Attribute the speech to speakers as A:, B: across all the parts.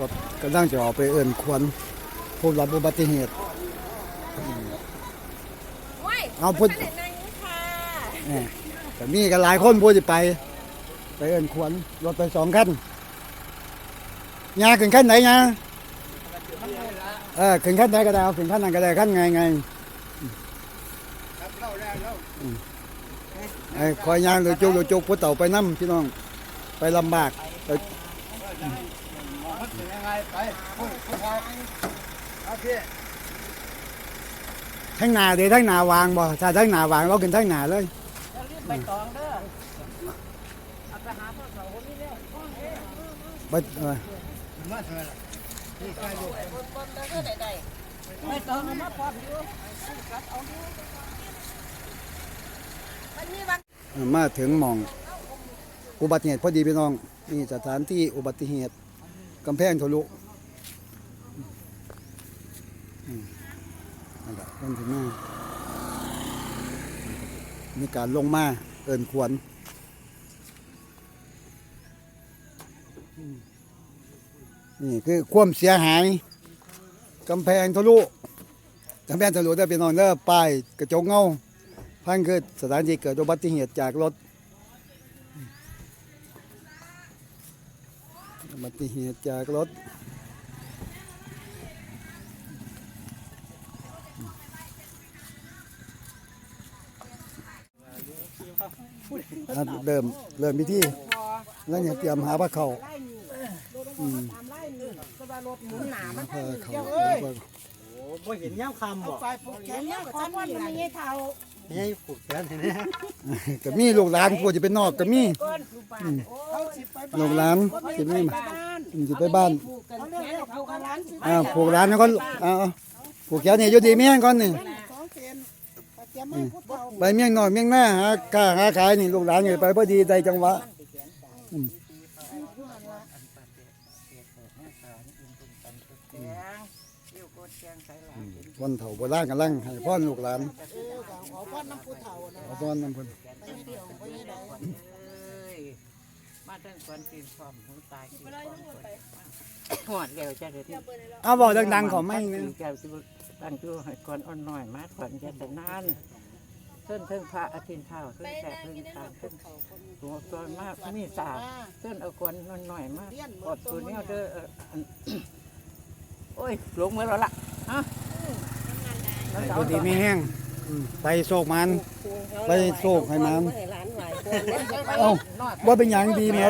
A: รถกำลังจะออกไปเอินควนผู้รับอุบัติเหตุ เอาพูด
B: นั่งค่ะ
A: นี่แต่มีกันหลายคนพูดจะไป ไปเอินควนรถไปสองคันยาขึ้นขั้นไหนยาเออขึ้นขั้นไหนก็ได้เอาขึ้นขั้นนั้นก็ได้ขั้นไงไงอืมไอ้คอยยางเลยจุกเลยจุกผู้เต่าไปน้ำพี่น้องไปลำบากไป
C: ยังไงไปผู้ผู้ชายครับพี่
A: ทั้งหนาเดี๋ยวทั้งหนาวางบ่ถ้าทั้งหนาวางเราขึ้นทั้งหนาเลย
B: เรารีบไปตองเด้อเอาไปหาพ่อเขาคนนี้เนี่ย
A: ไปเออ
C: มาเถอะนี่ใครอยู่
B: บนบนแล้วก็ได้ๆไปตองเอามาพร้อมอยู่กัดเอาอยู่มันมีวัน
A: มาถึงหมองอุบัติเหตุพอดีพี่น้องนี่สถานที่อุบัติเหตุ กำแพงทะลุมนั่นแหละต้นถึงมามีการลงมา เอินควรนี่คือความเสียหายกำแพงทะลุกำแพงทะลุได้เป็นนอนเด้อป้ายกระจกเงา พันคือสถานที่เกิดอุบัติเหตุจากรถ อุบัติเหตุจากรถอะเริ่มเริ่มพิธีแล้วเนี่ยเตรียมหาพระเขาอืม
B: ตามไล่นี่ก็ว่ารถหมุนหนามัน
A: พระเขา
C: โอ้บ่เห็นย่ำคำบ่
B: ไฟปลุกแขนเนี่ยขอนวันมันมีเท่า
C: นี่ผูกแขนเห็นไหม
A: ก็มีลูกหลานผู้จะเป็นนอกก็มี
B: ก้อนลูกบ้านโอ้สิไป
A: ลูกหลานจะมี
B: บ้าน
A: อืมจะไปบ้าน
B: ผูกกันแขนผูกกันร้านสิ
A: อ่าผูกร้านแล้วก็อ่าเอาผูกแขนนี่อยู่ดีเมียงก่อนนี่
B: สองเซนเตรียมให้พุทธเฒ่า
A: ไปเมียงนอกเมียงหน้าหาค้าหาขายนี่ลูกหลานนี่ไปพอดีได้จังหวะอืม
B: แกงอยู่กดแกงใส่หลาน
A: วันเฒ่าโบราณกำลังให้พ่อลูกหลาน
B: เออ ขอพ่อน้ำพุทธเฒ่านะ
A: ขอพ่อน้ำเพิ่น
B: ไปเดี่ยวไปยังไงเอ้ยมาตั้งก่อนตีนพร้อมหูตายกินพร้อมหอดเดียวจะเด็ด
A: เอาบอกดังๆขอไม่นะ
B: แก้วสิบตั้งจู่ให้ก่อนอ่อนหน่อยมาก่อนจะแต่นานเส้นเทิงพระอาทิตย์เท่าเส้นแฉกเส้นตาเส้นหัวก่อนมากมีสาเส้นเอาก่อนอ่อนหน่อยมากกดตัวเนี้ยเด้อเอออันโอ้ยหลงเมื่อแล้วล่ะฮะ
A: ให้พอดีไม่แห้งอืม ไปโศกมัน ไปโศกให้มันเอ้าว่าเป็นอย่างดีแม่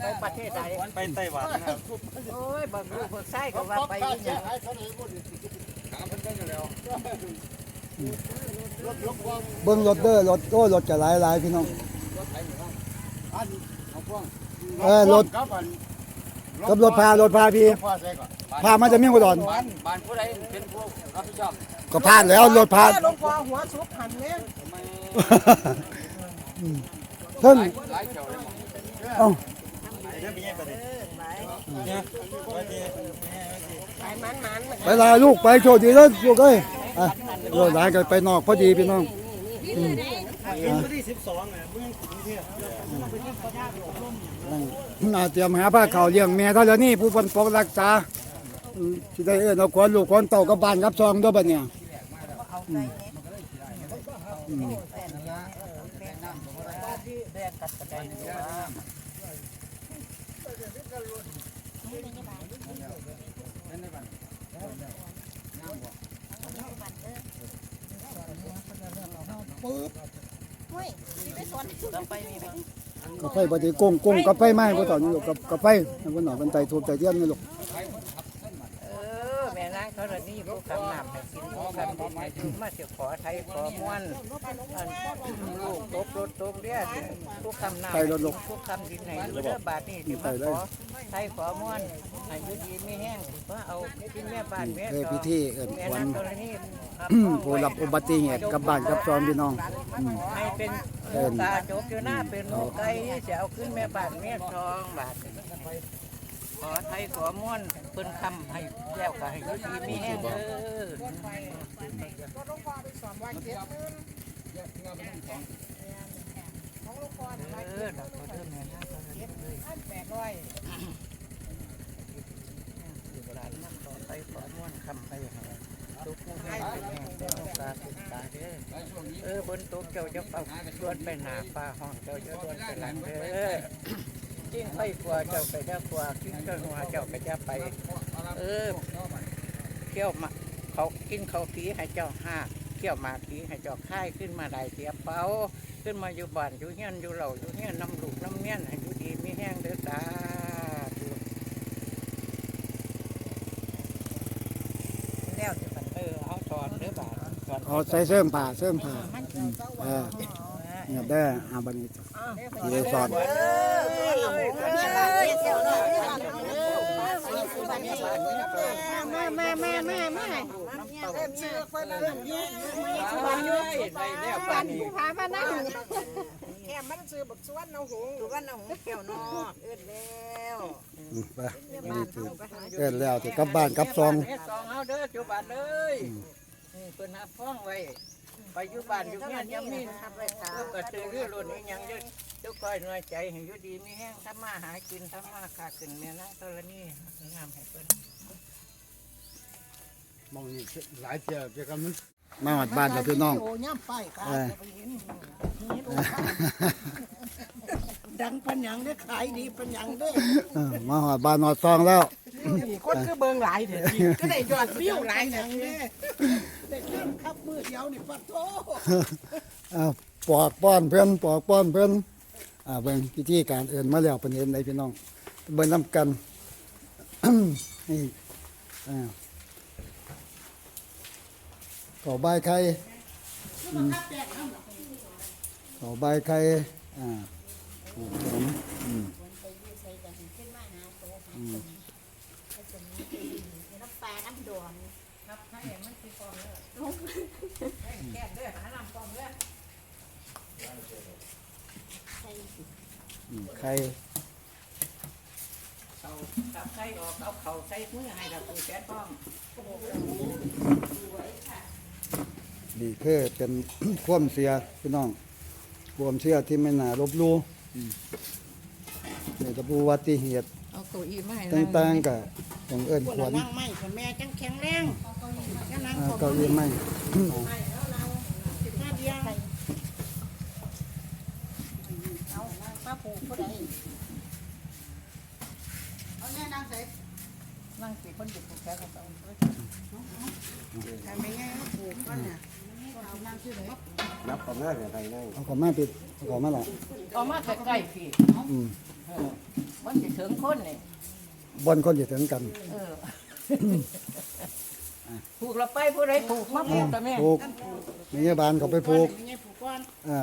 B: ไปประเทศใด
C: ไปไต้หวันครับ
B: โอ้ยบักลูกบักไส้ก็ว่าไปอีหยัง
A: เบิ่งรถเด้อรถโอ้รถจะหลายหลายๆพี่น้องเออรถ
C: กับอัน
A: กับรถพารถพาพี่
C: พ่อใส่ก่อน
A: พามาจะมีอุดร
C: บ้านบ้านผู้ใดเป็นผู้รับผิดชอบ
A: ก็พาดแล้วรถพา
B: หลวงพ่อหัวสุกหันเนี่ย
A: เพิ่น
C: หลายเขียวเลยมั้ง
A: เอ้า
C: เดี๋ยวมีประเด็น
B: ไป
C: เนี่ยไว้ดี
B: ไปมันมัน
A: ไปลาลูกไปโชคดีแล้วลูกเอ้ยอะรถหลานกันไปนอกพอดีพี่น้อง
C: เห็นวันที่สิบสองเนี่ยมึงกรุงเทพ
A: น่าเตรียมหาผ้าเขาวเลี้ยงแม่เท่าแล้วนี่ผู้คนปกรักษาอืม สิได้เอิ้นเอาคนลูกคนเต่ากับบ้านกับซองด้วยบัดเนี่ยอืมอืมกาแฟปฏิกุ้งกงกาแฟไม้พวกต่อนี่ลูกกับกาแฟให้พวกหน่อเป็นไตทูบไตเทียนนี่ลูก
B: นางเขาเลยนี่ผู้คำนำให้กินผู้คำดินให้ดูมาเสียขอไทยขอม้วนอันลูกตกรถตกเรียกผู้คำนำผู้คำดินให้ดูเด้อบาทนี่ที่มาขอไทยขอม้วนอายุดีไม่แห้งเพราะเอากินแม่บ้านแม่
A: เคยพิธีเอิ้น
B: แม่
A: ขวั
B: นา
A: ญ
B: งเขาเลยนี่
A: ผู้รับอุบัติเหตุกับบ้านกับซองพี่น้องอืม
B: ให้เป็นลูกตาจกอยู่หน้าเป็นลูกไก่จะเอาขึ้นแม่บ้านแม่ทองบาท ขอไทยขอม่วนเพิ่นคำให้แล้วก็ให้อยุดีมีแห้งเด้อเออดอกกระเดิมแม่นะแปดร้อยคำไปให้ทุกข์ให้แห่งเจ้าตาตุกตาเด้อเออบนตุกเจ้าจะเป่าชวนไปหนาฟ้าห้องเจ้าจะชวนไปหลังเด้อ จิ้งไปกลัวเจ้าไปได้กลัวจิ้งเจ้าหัวเจ้าไปจะไป เออเที่ยวมาเขากินเขาวผีให้เจ้าห้าเที่ยวหมากผีให้เจ้าค่ายขึ้นมาได้เสียเป้าขึ้นมาอยู่บ้านอยู่เฮียนอยู่เหล่าอยู่เฮียนน้ำลูกน้ำเมียนให้อยู่ดีมีแห้งเด้อตาธุแล้วสิบันเออเอาถอนเด้อบาทถอน
A: เอาใส่เสื้อผ้าเสื้อผ้าเออเงียบได้ออาบัดนี้สิได้สอน
B: เออ เออเออเออ
D: มามามามามา
B: ชื่อคนเรื่องยืดได้แล้วปานนี้
D: พามานั่ง
E: แค่มันซื้อบักสวนเอาหง
B: สุวรรณหงส์แก้วนอกเอิ้นแล้ว
A: อืมไปนี่คือเกิดแล้วสิกลับบ้านกลับซอง
B: เฮ็ดซองเฮาเด้อจุบานเลยนี่เพิ่นหาฟ้องไว้ ไปอยู่บ้านอยู่เฮียนยังมี
E: ทำไรค่ะ
B: เออกระตือรือร้นอีหยังเยอะเจ้าก้อยน้อยใจให้อยู่ดีมีแห้งทำมาหากินทำมาค้าขึ้นแม่นางธรณีงามให้เพิ่น
C: มองนี่หลายเจ้าเจ้ากันมัน
A: มาหอดบ้านแล้วพี่น้อง
E: โอ้ย่ำไปค่ะ
A: เออ
E: ดังปัญญังได้ขายดีปัญญังได้
A: เออมาหอดบ้านหอดซองแล้ว
E: คนคือเบิงหลายเถอะก็ได้ยอดวิวหลายอย่างนี้ได้เพิ่มครับมือ เดียวนี่ปัดโต
A: เอาปอกป้อนเพิ่นปอกป้อนเพิ่นอ่าเบิ่งพิธีการเอิ้นมาแล้วเพิ่นเห็นได้พี่น้องเบิ่งนํกันนี่อ่าขอบายไข่อืมขอใบายไข่อ่าครับผมอืม
D: น้ำปลาน้ำดอน
B: แก้เด้อหาน้ำปอมเด้อ
A: อืมไข่
B: เอาตับไข่ออกเอาเข่าใส่มือให้ดับปูแก๊สป้อม
A: นี่คือเป็น ความเสียพี่น้องความเชื่อที่ไม่น่าลบหลู่อืมนี่จะอุบัติเหตุ
B: เอาเก้าอี้มาให้
A: ต่างๆก็ต้องเอิ้น
E: คน
A: ขวัญ
E: นั่งไม่คนแม่จังแข็งแรงก็นั่ง
A: อ่าเก้าอี้ไม่
D: นั่งสิ
B: คนเด็กปูแก๊สก็ต้อง
E: ทำไม่ง่ายปลูกก็เนี่ย
C: นับต่อหน้าเนี่ยใครนั่ง
A: เอาขอมาปิดเอาขอมาละ
B: เอามาใกล้ๆพี่
A: อืม
B: มันสิถึงคนนี่
A: บอนคนจะถึงกัน
B: เออ ผูกเราไปผู้ใดผูกมาผูกแต่แม่
A: ผูกมียาบาลเขาไปผูก
E: ไม่ง่ายปลูกก้อน
A: อ่า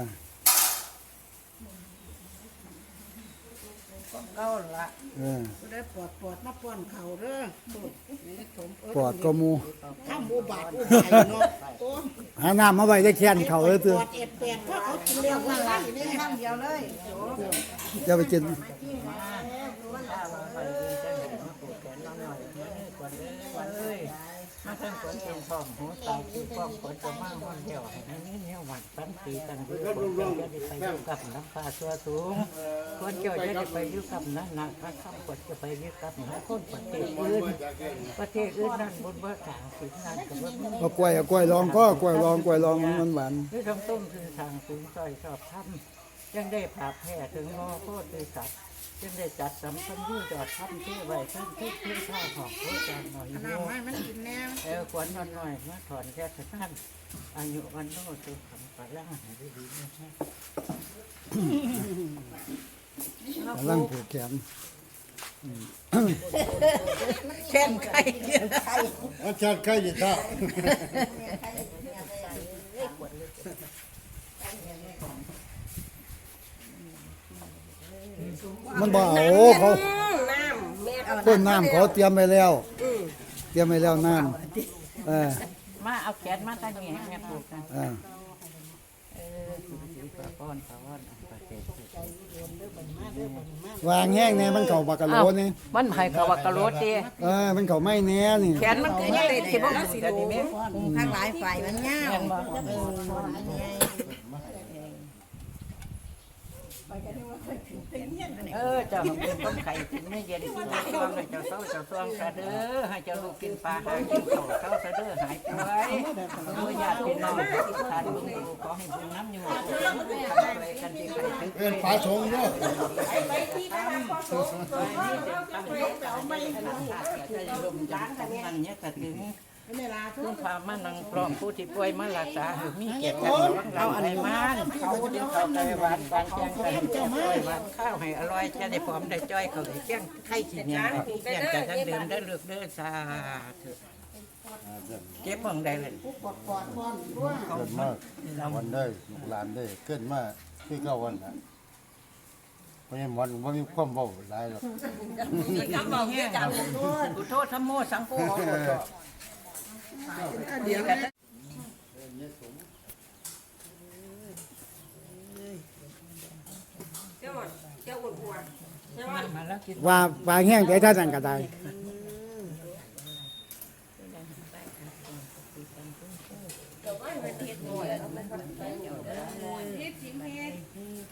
B: เก้าละ
A: เออ
E: ก็ได้ปอดปอดมาป้อนเขาเด้อปวดนี่ถมเอิ้น
A: ปอดก็หมู
E: ข้ามบูบาดบูบายเนาะโอ้
A: หาน้ำมาไว้ได้แค้นเขาเลยตื้อ
E: ปอดเอ็ดแปดเพราะเขากินเร็วกว่าไรนี่ข้ามเดียวเลย
A: จะไปกิน
B: มาทั้งคนเป็นพ่อหัวตายคือพ่อคนจะมาห้องเดียวให้นี่เนี่ยหวัดตั้งปีกันคือคนจะได้ไปอยู่กับน้ำฟ้าตัวสูง คนเจ้าจะได้ไปอยู่กับนั่นนะพระคำกดจะไปอยู่กับน้ำคนประเทศอื่นประเทศอื่นนั่นบนว่าทางสิงนั่นกับว่า
A: เอากล้วยเอากล้วยลองก็กล้วยลองกล้วยลองมันหวาน
B: นี่ทำต้มคือทางสูงซอยชอบทำยังได้ผ่าแพร่ถึงงอโคตรสัตว์ ยังได้จัดสำคัญที่จอดทำที่ไว้ท่านที่ที่ข้าวหอกโคจรหน่อย
E: น้ำให้มันกินแน่
B: เออขวัญนอนหน่อยมาถอนแค่ท่านอายุวันโน้สุขังปะล่างหายดีดีนะฮะ
A: กำลังผูกแขน
B: แค่นไข่เดียวไข่
C: อาจารย์ใครจะท่า
A: มันบ่เอาเขาต้นน้ำเขาเตรียมไว้แล้วเตรียมไว้แล้วน้ำเออ
B: มาเอาแขนมาตั้งนี้ให้แม่ปลูกนะ
A: อ่า
B: เออสีปลาป้อนปลาป้อนปลาเจ็ด
A: วางแห้งแน่มันเข่าปากกะโหลนี่
B: มันให้กะว่ากะโรดดี
A: เออมันเข่าไม่แน่นี่
B: แขนมันก็ยังได้ที่บ่สิได้แม่
E: ข้างหลายฝ่ายมันเงา
B: แม่นบ่
E: เเอ
B: อเจ้าเป็นต้มไข่กินไม่เย็นกินไม่ร้อนให้เจ้าเศร้าเจ้าซวงซะเด้อให้เจ้าลูกกินปลาหากินข้าวเศร้าซะเด้อหายป่วยโอ้ญาติพี่น้องทานบุญอยู่ขอให้บุญน้ำอยู่ทำอะไรกันที่ใครถึง
A: เอิ้นฝาชงเนาะ
B: มันเนี่ยก็ถึง
E: เวลาทุ
B: ผู้
E: ก
B: พามานังปลอมผู้ที่ป่วยมารักษาหรือมีเกียรติกันระวังเราอะไรมันเขาที่เขาไก่หวานบานแจ้งกันแจ้งป่วยหวานข้าวให้อร่อยจะได้พร้อมได้จ้อยเขาได้แจ้งไข่ขีดยาเกียรติกันทั้งเดิมได้เลือกเด้อสาธุเก็บบังได้เลย
E: กอดกอดพ่อนด้วย
F: เกิดมากวันได้ลูกหลานได้เกิดมาคือเก้าวันน่ะเพราะงั้นวันว่ามีความเบาหลายหรอก
B: จำบอกเนี่ยจำกุโทษธรรมโมสังโฆขอโทษ
E: เดี๋ยว
B: มาแล้วกิน
A: ว่าว่าแห้งได้ท่านั้นก็ได้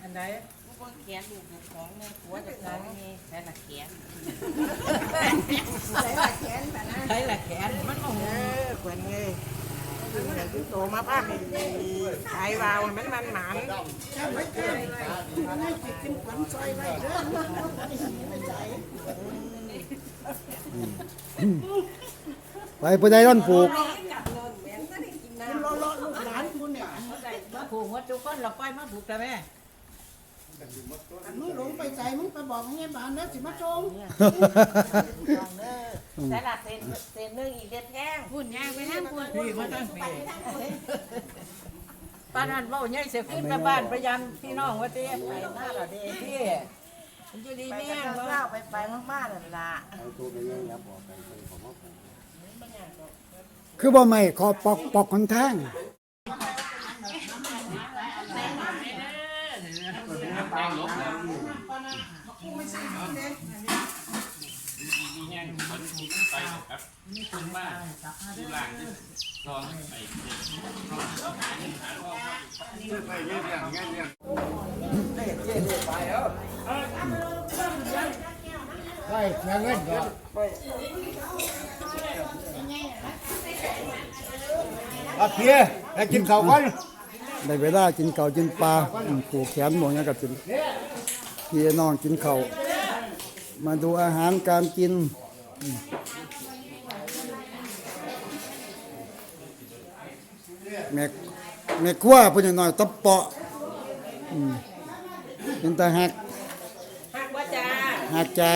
B: อันไหน
D: แขนลูกของแม่ผัวจะตายมีแขนหนักแขน
B: ใช้ละแขนมันต้อง
E: เออขวัญไงถึง ไหนถึงโตมาป้าให้ขายวาวมันมันหมันแค่ไม่แค่ไม่จิตขึ้นขวัญซอยไว้เด้อ
A: ไปผู้ใดร่อนปลูก
E: รอรอลูกหลานคุณเนี่ย
B: มาผูกวัดทุกคนเราไปมาผูกแต่แม่
E: อันมึงหลงไปใจมึงไปบอกไงบ้านนะสิมาชง
D: แต่ละเซนเซนนึงอีกเด็ดแห้งพุ่นย่างไปทั้งพุ่น
B: พี่มาตั้งปีป้านันเมาใหญ่เสียขึ้นไปบ้านพยายามพี่น้องว่าเต้ไปหน้าละเด้พี่มันจะดี
D: ไป
B: แม่
D: กัน
B: ง
D: เล่าไปไปมากๆนั่นล่ะ
A: คือบ่ไม่ขอปอกปอกคนทาง
F: ได้เสียเงินก็อาเพียให้กินข้าวกัน
A: ได้เวลากินข้าวกินปลาอืมผูกแขนหมดแล้วก็กินพี่น้องกินข้าวมาดูอาหารการกินอืมแม่แม่ครัวผู้น้อยๆตะเปาะอืมเป็นตาหัก
B: หักว่าจ้า
A: หักจ้า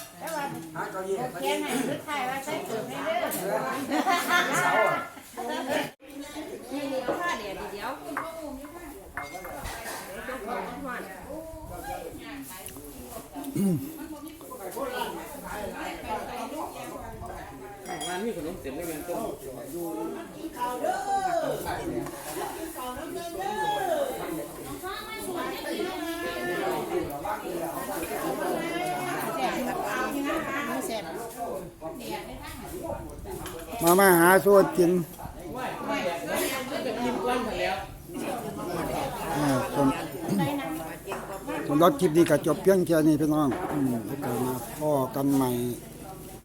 D: หนคือไทยว่าใช้เกิดให้เด้อนี่นี่เอาผ้าเดี๋ยวเดี๋ยว
C: ร้านมีขนมเต็มเลยแม่ต้ม
A: มามาหาสวดกินอ่าผมผมรับคลิปนี้ก็จบเพียงแค่นี้พี่น้องอืมแล้วก็มาพ่อกันใหม่